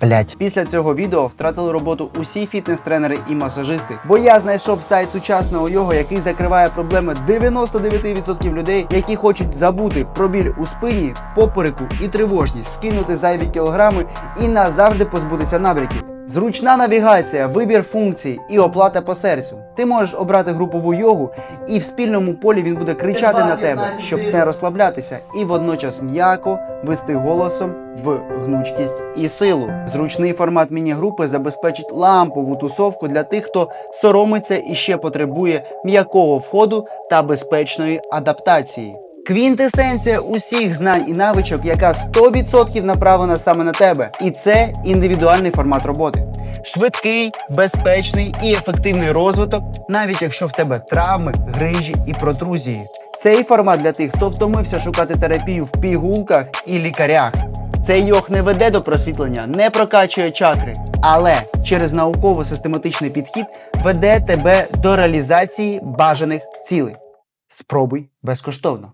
Блять. Після цього відео втратили роботу усі фітнес-тренери і масажисти. Бо я знайшов сайт сучасного його, який закриває проблеми 99% людей, які хочуть забути про біль у спині, попереку і тривожність, скинути зайві кілограми і назавжди позбутися набряків. Зручна навігація, вибір функцій і оплата по серцю. Ти можеш обрати групову йогу, і в спільному полі він буде кричати на тебе, щоб не розслаблятися, і водночас м'яко вести голосом в гнучкість і силу. Зручний формат міні-групи забезпечить лампову тусовку для тих, хто соромиться і ще потребує м'якого входу та безпечної адаптації. Квінтесенція усіх знань і навичок, яка 100% направлена саме на тебе. І це індивідуальний формат роботи. Швидкий, безпечний і ефективний розвиток, навіть якщо в тебе травми, грижі і протрузії. Цей формат для тих, хто втомився шукати терапію в пігулках і лікарях. Цей йог не веде до просвітлення, не прокачує чакри, але через науково-систематичний підхід веде тебе до реалізації бажаних цілей. Спробуй безкоштовно.